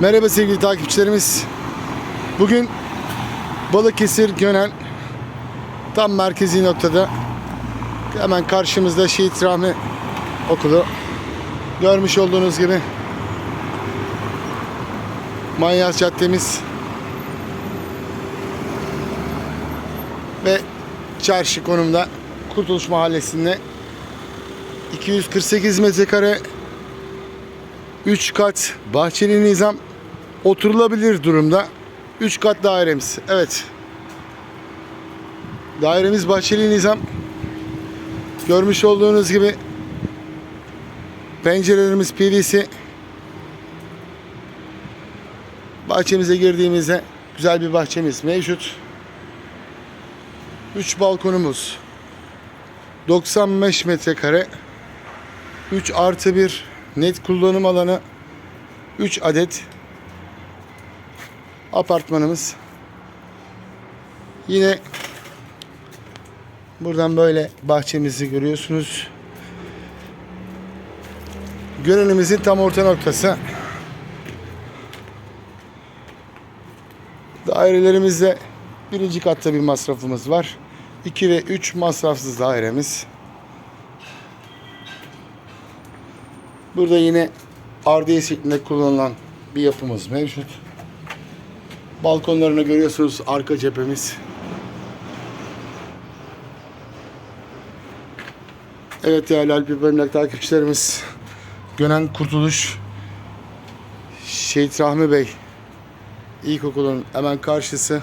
Merhaba sevgili takipçilerimiz. Bugün Balıkesir Gönen tam merkezi noktada hemen karşımızda Şehit Rahmi Okulu. Görmüş olduğunuz gibi Manyas Caddemiz ve çarşı konumda Kurtuluş Mahallesi'nde 248 metrekare 3 kat bahçeli nizam oturulabilir durumda. 3 kat dairemiz. Evet. Dairemiz bahçeli nizam. Görmüş olduğunuz gibi pencerelerimiz PVC. Bahçemize girdiğimizde güzel bir bahçemiz mevcut. 3 balkonumuz. 95 metrekare. 3 artı 1 net kullanım alanı 3 adet apartmanımız. Yine buradan böyle bahçemizi görüyorsunuz. Gönülümüzün tam orta noktası. Dairelerimizde birinci katta bir masrafımız var. 2 ve 3 masrafsız dairemiz. Burada yine ardiye şeklinde kullanılan bir yapımız mevcut. Balkonlarını görüyorsunuz arka cephemiz. Evet değerli Alp İbrahim'le takipçilerimiz Gönen Kurtuluş Şehit Rahmi Bey İlkokulun hemen karşısı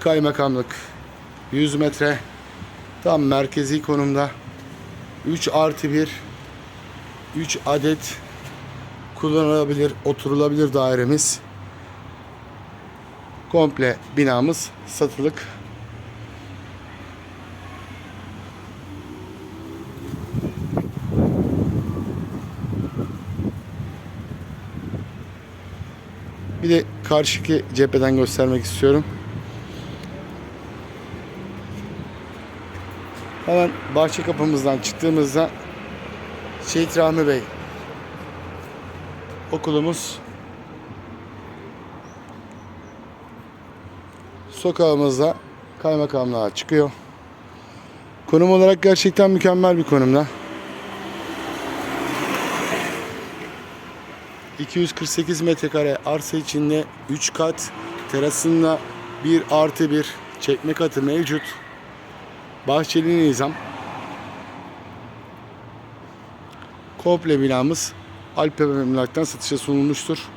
kaymakamlık 100 metre tam merkezi konumda 3 artı 1 3 adet kullanılabilir, oturulabilir dairemiz. Komple binamız satılık. Bir de karşıki cepheden göstermek istiyorum. Hemen bahçe kapımızdan çıktığımızda Şehit Rahmi Bey okulumuz sokağımızda kaymakamlığa çıkıyor. Konum olarak gerçekten mükemmel bir konumda. 248 metrekare arsa içinde 3 kat terasında 1 artı 1 çekme katı mevcut. Bahçeli nizam. Komple binamız Alp Emlak'tan satışa sunulmuştur.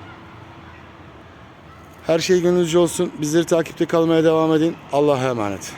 Her şey gönlünüzce olsun. Bizleri takipte kalmaya devam edin. Allah'a emanet.